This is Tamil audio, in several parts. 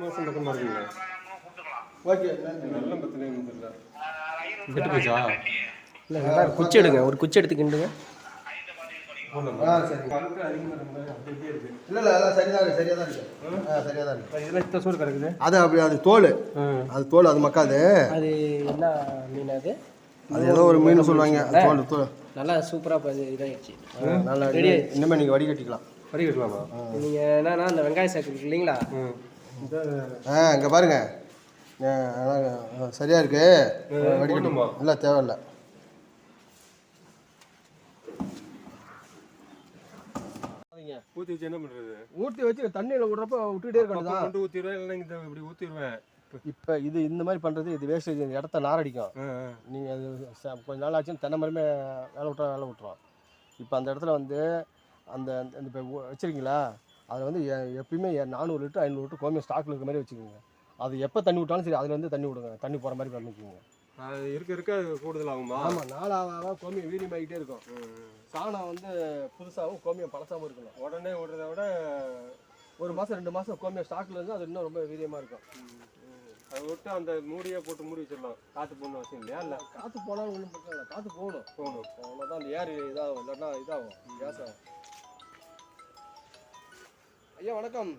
மாதம் பக்கமாக இருக்குங்க? ஓகே நல்ல பத்திலே தெரியல கெட்டு போச்சா இல்லை. நல்லா குச்சி எடுங்க. ஒரு குச்சி எடுத்து கிண்டுங்க. ஆ சரி. இல்லை இல்லை அதெல்லாம் சரியாக இருக்கு. சரியாக தான் இருக்கு. ஆ? சரியாக தான் இருக்கு. இதெல்லாம் இத்த சோறு கிடக்குது? அது அப்படி அது தோல். அது தோல் அது மக்காது. அது என்ன மீன் அது? அது ஏதோ ஒரு மீன் சொல்லுவாங்க. தோல் தோல். நல்லா சூப்பராக இதாகிடுச்சு நல்லா இனிமேல் நீங்கள் வடிகட்டிக்கலாம். வரி கட்டலாமா நீங்கள் என்னன்னா அந்த வெங்காய சாக்கு இருக்கு இல்லைங்களா? ஆ இங்கே பாருங்க. ஆ, அதான், சரியா இருக்கு. வடிகட்டுமா இல்லை தேவையில்லை. ஊற்றி வச்சு என்ன பண்ணுறது ஊற்றி வச்சு தண்ணியில் விடுறப்ப விட்டுக்கிட்டே அப்போ கொண்டு ஊற்றிடுவேன் இல்லைன்னா இந்த இப்படி ஊற்றிடுவேன் இப்போ இது இந்த மாதிரி பண்ணுறது இது வேஸ்டேஜ் இந்த இடத்த நாரடிக்கும். நீங்கள் அது கொஞ்ச நாள் ஆச்சுன்னு தென்னை மரமே வேலை விட்றா வேலை விட்டுரும் இப்போ அந்த இடத்துல வந்து அந்த அந்த இப்போ வச்சுருக்கீங்களா? அதில் வந்து எப்பயுமே நானூறு லிட்டர் ஐநூறு லிட்டர் கோமியம் ஸ்டாக்கில் இருக்க மாதிரி வச்சுக்கோங்க. அது எப்போ தண்ணி விட்டாலும் சரி அதில் வந்து தண்ணி விடுங்க. தண்ணி போகிற மாதிரி பண்ணிக்கோங்க. அது இருக்க இருக்க அது கூடுதல் ஆகுமா ஆமாம் நாளாக கோமியம் வீரியமாகிட்டே இருக்கும். சாணம் வந்து புதுசாகவும் கோமியம் பழசாகவும் இருக்கணும். உடனே விடுறத விட ஒரு மாதம் ரெண்டு மாதம் கோமியம் ஸ்டாக்கில் இருந்து அது இன்னும் ரொம்ப வீரியமாக இருக்கும். அதை விட்டு அந்த மூடியை போட்டு மூடி வச்சிடலாம். காற்று போடணும் அவசியம் இல்லையா? இல்லை? காற்று போனாலும் ஒன்றும் பிரச்சனை இல்லை. காற்று போகணும். போகணும். அவ்வளோதான் அந்த ஏர் இதாகும். இல்லைன்னா இதாகும். கேஸ் ஆகும். ஐயா வணக்கம்.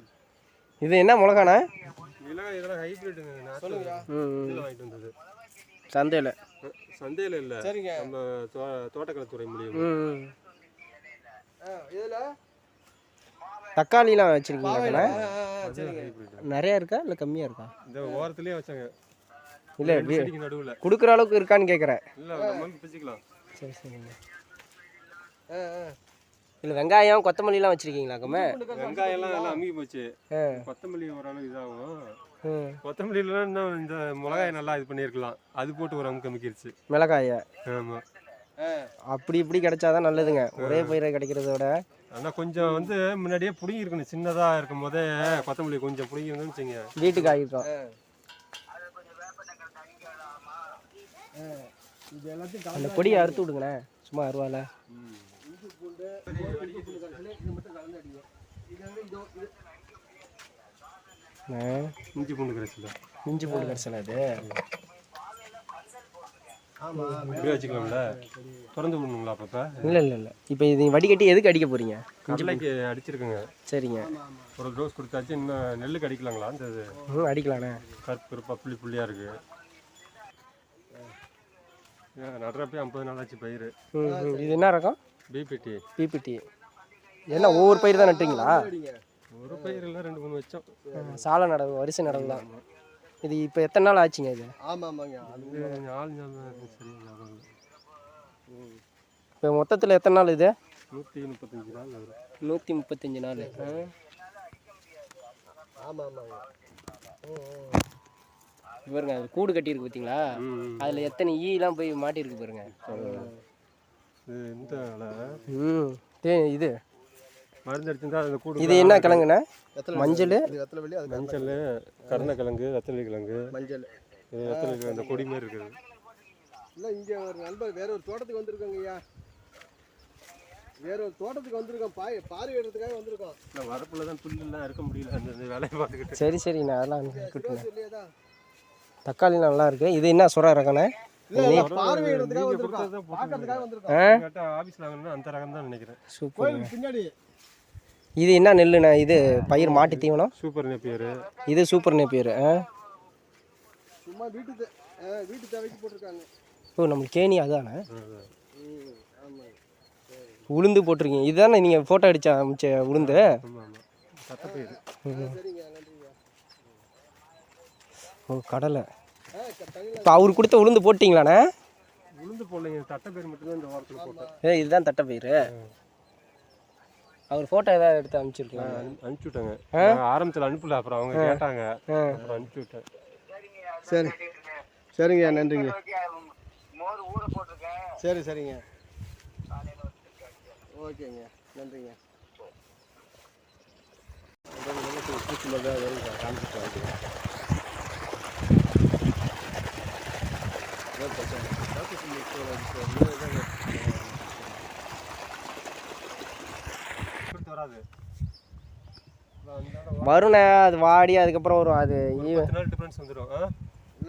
இது என்ன மிளகாண்ணா? இதெல்லாம் இதெல்லாம் ஹைப்ரிட்டுங்க சொல்லுங்கய்யா. இதில் வாங்கிட்டு வந்தது. சந்தையில். சந்தையில் இல்லை. சரிங்க. நம்ம தோ தோட்டக்கலைத்துறை மூலியம். ம் இதில்? தக்காளிலாம் வச்சுருக்கீங்களாண்ணா சரிங்க. நிறையா இருக்கா? இல்லை கம்மியாக இருக்கா? இந்த ஓரத்துலேயே வச்சாங்க. இல்லை நடுவில். கொடுக்குற அளவுக்கு இருக்கான்னு கேட்குறேன் இல்லை சரி சரிங்க. ஆ ஆ. இல்லை வெங்காயம் கொத்தமல்லிலாம் வச்சுருக்கீங்களாக்கமே வெங்காயம்லாம் எல்லாம் அமுகி போச்சு. கொத்தமல்லி ஓரளவு இதாகும். ம் கொத்தமல்லிலாம் இன்னும் இந்த மிளகாயை நல்லா இது பண்ணியிருக்கலாம். அது போட்டு ஒரு அமுக்கு அமுக்கிருச்சு. மிளகாயை? ஆமாம் அப்படி இப்படி கிடைச்சாதான் நல்லதுங்க. ஒரே பயிரை கிடைக்கிறத விட ஆனால் கொஞ்சம் வந்து முன்னாடியே பிடுங்கி இருக்கணும் சின்னதாக இருக்கும் போதே கொத்தமல்லி கொஞ்சம் பிடுங்கி இருந்தோம்னு வச்சுங்க. வீட்டுக்கு ஆகிருக்கோம் இது எல்லாத்தையும் அந்த கொடியை அறுத்து விடுங்கண்ணே சும்மா அருவால இஞ்சி பூண்டு இஞ்சி பூண்டு கலந்து இது மட்டும் கலந்து அடிங்க இது வந்து இதோ இது ஆ, இஞ்சி பூண்டு கரைச்சல இஞ்சி பூண்டு கரைசல் அது இப்படியே வச்சுக்கலாம்ல. திறந்து விடணுங்களா அப்பப்போ இல்லை இல்லை இல்லை. இப்போ இது வடிகட்டி எதுக்கு அடிக்க போகிறீங்க கடலைக்கு அடிச்சிருக்குங்க. சரிங்க. ஒரு டோஸ் கொடுத்தாச்சு இன்னும் நெல்லுக்கு அடிக்கலாங்களா? இந்த இது அடிக்கலாண்ணே. கருப்பு கருப்பா புள்ளி புள்ளியாக இருக்கு. ஏன் நடுறப்பே ஐம்பது நாள் ஆச்சு பயிர். இது என்ன ரகம்? பிபிடி. பிபிடி. என்ன ஒவ்வொரு பயிர் தான் நட்டுறீங்களா? ஒரு பயிர் இல்லை ரெண்டு மூணு வச்சோம். சாலை நடவு வரிசை நடவு தான். இது இப்போ எத்தனை நாள் ஆச்சுங்க இது? ஆமாம் ஆமாங்க. இப்போ மொத்தத்தில் எத்தனை நாள் இது? நூற்றி முப்பத்தஞ்சு நாள் நூற்றி முப்பத்தஞ்சு நாள். ஆமாம் ஆமாங்க. பாருங்க அது கூடு கட்டியிருக்கு பார்த்தீங்களா. அதில் எத்தனை ஈலாம் போய் மாட்டியிருக்கு பாருங்க. இந்த ம். இது. மருந்து அடிச்சிருந்தா அந்த கூடு இது என்ன கிழங்குண்ணே? மஞ்சள். மஞ்சள் கருணக்கிழங்கு ரத்தளி கிழங்கு. மஞ்சள். இது ரத்தளி கிழங்கு அந்த கொடி மாதிரி இருக்குது. இல்லை இங்கே ஒரு நண்பர் வேற ஒரு தோட்டத்துக்கு வந்திருக்கோங்க ஐயா. வேற ஒரு தோட்டத்துக்கு வந்திருக்கோம் பாய் பார்வையிடுறதுக்காக வந்திருக்கோம். இந்த வரப்புல தான் புல்லுலாம் இருக்க முடியல அந்த இந்த வேலையை பார்த்துக்கிட்டு. சரி சரிண்ணே அதெல்லாம் தக்காளி நல்லா இருக்கு. இது என்ன சுறா ரகண்ணே இது என்ன நெல்லுண்ணே? இது பயிர் மாட்டு தீவனம்? சூப்பர் பேர். இது சூப்பர் நேப்பியர் சும்மா வீட்டு வீட்டு தேவைக்கு போட்டிருக்காங்க. ஓ நம்மளுக்கு கேணி அதானே? உளுந்து போட்டிருக்கீங்க. இதுதானே நீங்கள் ஃபோட்டோ அடிச்ச அமிச்ச உளுந்து? ஓ கடலை. இப்போ அவர் கொடுத்த உளுந்து போட்டிங்களாண்ணே? உளுந்து போடலைங்க தட்டைப்பயிர் மட்டும்தான் இந்த வாரத்தில் போட்டேன். ஏ இதுதான் தட்டை பயிர் அவர் ஃபோட்டோ ஏதாவது எடுத்து அனுப்பிச்சிருக்கலாம் அனு- அனுப்பிச்சு விட்டாங்க ஆரம்பத்தில் அனுப்பல அப்புறம் அவங்க கேட்டாங்க. அப்புறம் அனுப்பிச்சு விட்டேன் சரி. சரிங்க நன்றிங்க. சரி சரிங்க. ஓகேங்க நன்றிங்க. காமிச்சிட்டு வாங்கிக்கிறேன். அதான் பிரச்சனை. காப்பி தூள் இப்போ அடிச்சு வந்து இதாங்க. கொடுத்து வராது வருண்ணே அது வாடி அதுக்கப்புறம் வரும். அது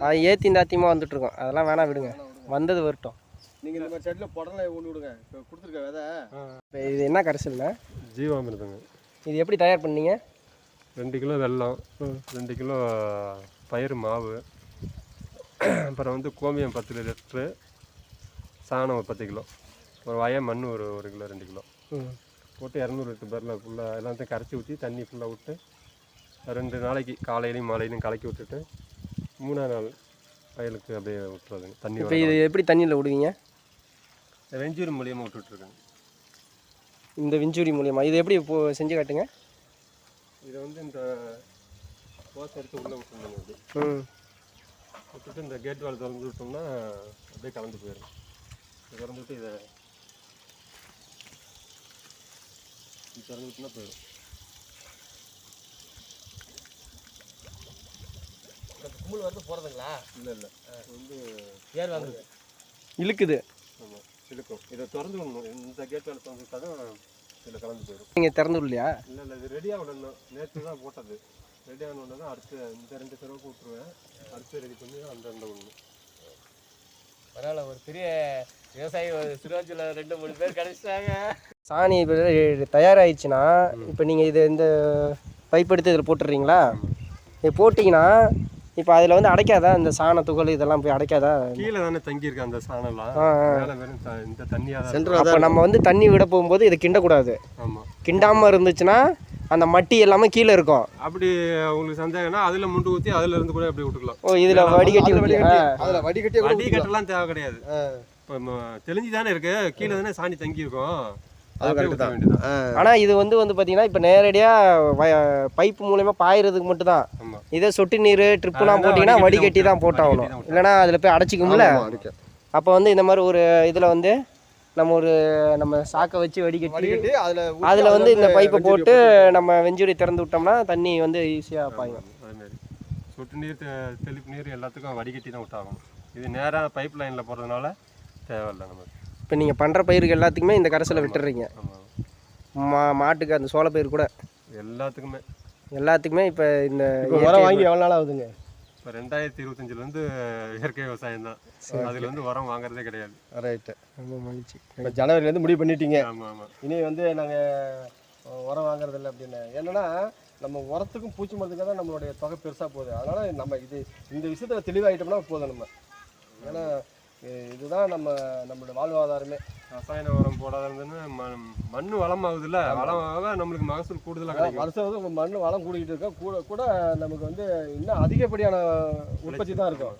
அது ஏத்தி தாத்தியமாக வந்துட்டு இருக்கோம் அதெல்லாம் வேணாம் விடுங்க. வந்தது வரட்டும். நீங்கள் இந்த மாதிரி செடியில் புடலை ஒன்று விடுங்க. இப்போ கொடுத்துருக்க விதை. இப்போ இது என்ன கரைசல்ண்ணே? ஜீவாமிருதங்க. இது எப்படி தயார் பண்ணீங்க? ரெண்டு கிலோ வெல்லம் ரெண்டு கிலோ பயிறு மாவு அப்புறம் வந்து கோமியம் பத்து லிட்ரு சாணம் ஒரு பத்து கிலோ. ஒரு வய மண் ஒரு ஒரு கிலோ ரெண்டு கிலோ. போட்டு இரநூறு லிட்டர் பேரில் ஃபுல்லாக எல்லாத்தையும் கரைச்சி ஊற்றி தண்ணி ஃபுல்லாக விட்டு ரெண்டு நாளைக்கு காலையிலையும் மாலையிலையும் கலக்கி விட்டுட்டு மூணாவது நாள் வயலுக்கு அப்படியே விட்டுறதுங்க தண்ணி இப்போ இது எப்படி தண்ணியில் விடுவீங்க? வெஞ்சூர் மூலியமாக விட்டுட்ருக்கேங்க இந்த விஞ்சூரி மூலியமா. இது எப்படி இப்போ செஞ்சு காட்டுங்க? இதை வந்து இந்த போஸ் எடுத்து உள்ளே விட்டுருந்தோங்க அப்படி ம். விட்டுட்டு இந்த கேட் வால் திறந்து விட்டோம்னா அப்படியே கலந்து போயிடும். திறந்து விட்டு இதை இது திறந்து விட்டுனா போயிடும் கும்பல் வந்து போகிறதுங்களா இல்லை இல்லை வந்து ஏர் வாங்குது இழுக்குது ஆமாம் இழுக்கும் இதை திறந்து விடணும் இந்த கேட் வால் திறந்து விட்டா தான் இதில் கலந்து போயிடும் நீங்கள் திறந்து விடலையா இல்லை இல்லை இது விடணும் நேற்று தான் போட்டது ரெடி ஆனோடனே தான் அடுத்து இந்த ரெண்டு செலவுக்கு விட்ருவேன் அடுத்து ரெடி பண்ணி அந்த ரெண்டை விடணும் பரவாயில்ல ஒரு பெரிய விவசாயி சிறுவாச்சியில் ரெண்டு மூணு பேர் கிடைச்சிட்டாங்க. சாணி இப்போ தயாராகிடுச்சுன்னா இப்போ நீங்கள் இது இந்த பைப் எடுத்து இதில் போட்டுடுறீங்களா? இது போட்டிங்கன்னா இப்போ அதில் வந்து அடைக்காதா? இந்த சாண துகள் இதெல்லாம் போய் அடைக்காதா? கீழே தானே தங்கியிருக்கு அந்த சாணம்லாம். இந்த தண்ணியாக அப்போ நம்ம வந்து தண்ணி விட போகும்போது இதை கிண்டக்கூடாது. ஆமாம் கிண்டாமல் இருந்துச்சுன்னா அந்த மட்டி எல்லாமே கீழே இருக்கும். அப்படி உங்களுக்கு சந்தேகம்னா அதுல முண்டு ஊத்தி அதுல இருந்து கூட அப்படி விட்டுக்கலாம் ஓ இதில் வடிகட்டி. அதில் வடிகட்டியே கூட வடி கட்டெல்லாம் தேவை கிடையாது. இப்போ தெளிஞ்சு தானே இருக்கு. கீழே தானே சாணி தங்கி இருக்கும் ஆனால் இது வந்து வந்து பார்த்தீங்கன்னா இப்போ நேரடியாக பைப் மூலயமா பாயறதுக்கு மட்டும் தான் ஆமா. இதே சொட்டு நீர் ட்ரிப்புலாம் அதெல்லாம் போட்டிங்கன்னா வடிகட்டி வடிகட்டி தான் போட்டாகணும். வடிகட்டி இல்லைன்னா அதில் போய் அடைச்சிக்கும்ல. அப்போ வந்து இந்த மாதிரி ஒரு இதில் வந்து நம்ம ஒரு நம்ம சாக்கை வச்சு வடிகட்டி வடிகட்டி அதில் அதில் வந்து இந்த பைப்பை போட்டு நம்ம வெஞ்சூரி திறந்து விட்டோம்னா தண்ணி வந்து ஈஸியாக பாயும். அதே மாதிரி. சொட்டு நீர் தெளிப்பு நீர் எல்லாத்துக்கும் வடிகட்டி தான் விட்டாகணும். இது நேராக பைப் லைனில் போகிறதுனால தேவையில்லை நமக்கு. இப்போ நீங்கள் பண்ணுற பயிருக்கு எல்லாத்துக்குமே இந்த கரைசலை விட்டுறீங்க ஆமாம் மா மாட்டுக்கு அந்த சோளப்பயிர் கூட. எல்லாத்துக்குமே. எல்லாத்துக்குமே இப்போ இந்த இப்போ உரம் வாங்கி எவ்வளோ நாள் ஆகுதுங்க? இப்போ ரெண்டாயிரத்தி இருபத்தஞ்சிலேருந்து இயற்கை விவசாயம் தான். அதுல இருந்து உரம் வாங்குறதே கிடையாது. ரைட்டு ரொம்ப மகிழ்ச்சி. இப்போ ஜனவரிலேருந்து முடிவு பண்ணிட்டீங்க. ஆமாம் ஆமாம் இனி வந்து நாங்கள் உரம் வாங்குறதில்ல அப்படின்னு. என்னன்னா நம்ம உரத்துக்கும் பூச்சி மருந்துக்காக தான் நம்மளுடைய தொகை பெருசாக போகுது. அதனால் நம்ம இது இந்த விஷயத்தில் தெளிவாயிட்டோம்னா போதும் நம்ம. ஏன்னா இதுதான் நம்ம நம்மளோட வாழ்வாதாரமே. ரசாயன உரம் போடாத இருந்ததுன்னா மண் மண் வளமாகுதுல்ல? வளமாக நம்மளுக்கு மகசூல் கூடுதலாக கிடைக்கும். வருஷம் வந்து மண் வளம் கூடிக்கிட்டு இருக்கா. கூட கூட நமக்கு வந்து இன்னும் அதிகப்படியான உற்பத்தி தான் இருக்கும்.